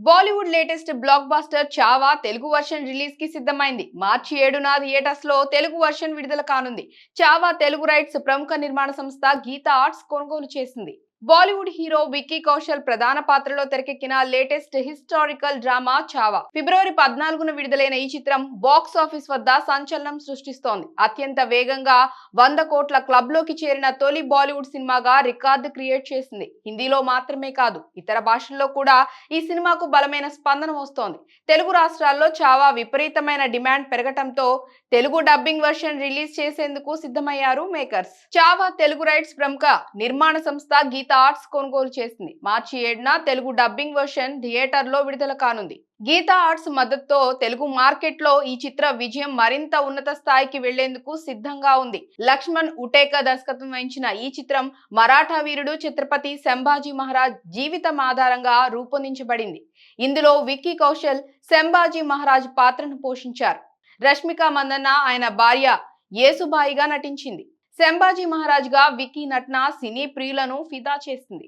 Bollywood latest black buster Chhaava Telugu version రిలీజ్కి సిద్ధమైంది. మార్చి ఏడున థియేటర్స్లో తెలుగు వర్షన్ విడుదల కానుంది. చావా తెలుగు రైట్స్ ప్రముఖ నిర్మాణ సంస్థ గీతా ఆర్ట్స్ కొనుగోలు చేసింది. బాలీవుడ్ హీరో విక్కీ కౌశల్ ప్రధాన పాత్రలో తెరకెక్కిన లేటెస్ట్ హిస్టారికల్ డ్రామా చావా. ఫిబ్రవరి పద్నాలుగున విడుదలైన ఈ చిత్రం బాక్స్ ఆఫీస్ వద్ద సంచలనం సృష్టిస్తోంది. అత్యంత వేగంగా వంద కోట్ల క్లబ్లోకి చేరిన తొలి బాలీవుడ్ సినిమాగా రికార్డు క్రియేట్ చేసింది. హిందీలో మాత్రమే కాదు ఇతర భాషల్లో కూడా ఈ సినిమాకు బలమైన స్పందన వస్తోంది. తెలుగు రాష్ట్రాల్లో చావా విపరీతమైన డిమాండ్ పెరగటంతో తెలుగు డబ్బింగ్ వర్షన్ రిలీజ్ చేసేందుకు సిద్ధమయ్యారు మేకర్స్. చావా తెలుగు రైట్స్ ప్రముఖ నిర్మాణ సంస్థ గీత ఆర్ట్స్ కొనుగోలు చేసింది. మార్చి ఏడున తెలుగు డబ్బింగ్ వర్షన్ థియేటర్లో విడుదల కానుంది. గీతా ఆర్ట్స్ మద్దతుతో తెలుగు మార్కెట్లో ఈ చిత్ర విజయం మరింత ఉన్నత స్థాయికి వెళ్ళేందుకు సిద్ధంగా ఉంది. లక్ష్మణ్ ఉటేక దర్శకత్వం వహించిన ఈ చిత్రం మరాఠా వీరుడు ఛత్రపతి సంభాజీ మహారాజ్ జీవితం ఆధారంగా రూపొందించబడింది. ఇందులో విక్కీ కౌశల్ సంభాజీ మహారాజ్ పాత్రను పోషించారు. రష్మిక మందన్న ఆయన భార్య యేసుబాయిగా నటించింది. శంభాజీ మహారాజ్గా విక్కీ నటన సినీ ప్రియులను ఫిదా చేసింది.